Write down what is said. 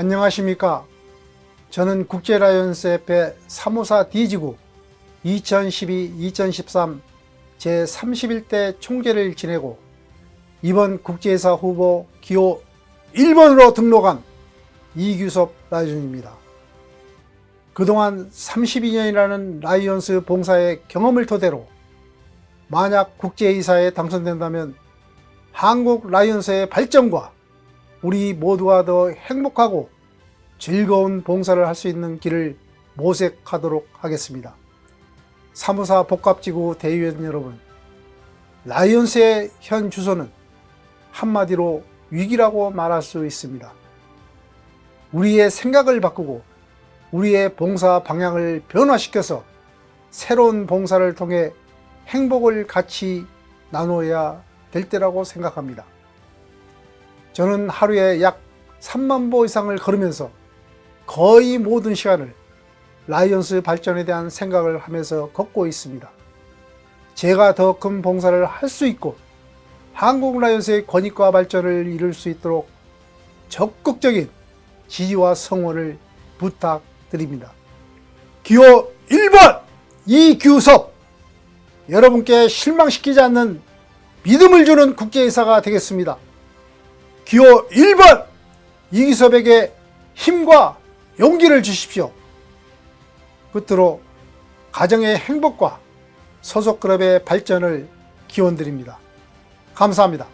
안녕하십니까. 저는 국제라이언스협회 사무사 D지구 2012-2013 제31대 총재를 지내고 이번 국제회사 후보 기호 1번으로 등록한 이규섭 라이언입니다. 그동안 32년이라는 라이언스 봉사의 경험을 토대로 만약 국제이사에 당선된다면 한국 라이언스의 발전과 우리 모두가 더 행복하고 즐거운 봉사를 할 수 있는 길을 모색하도록 하겠습니다. 사무사 복합지구 대의원 여러분, 라이언스의 현 주소는 한마디로 위기라고 말할 수 있습니다. 우리의 생각을 바꾸고 우리의 봉사 방향을 변화시켜서 새로운 봉사를 통해 행복을 같이 나눠야 될 때라고 생각합니다. 저는 하루에 약 3만 보 이상을 걸으면서 거의 모든 시간을 라이언스 발전에 대한 생각을 하면서 걷고 있습니다. 제가 더 큰 봉사를 할 수 있고 한국 라이언스의 권익과 발전을 이룰 수 있도록 적극적인 지지와 성원을 부탁드립니다. 기호 1번 이규섭 여러분께 실망시키지 않는 믿음을 주는 국제이사가 되겠습니다. 기호 1번 이기섭에게 힘과 용기를 주십시오. 끝으로 가정의 행복과 소속 클럽의 발전을 기원드립니다. 감사합니다.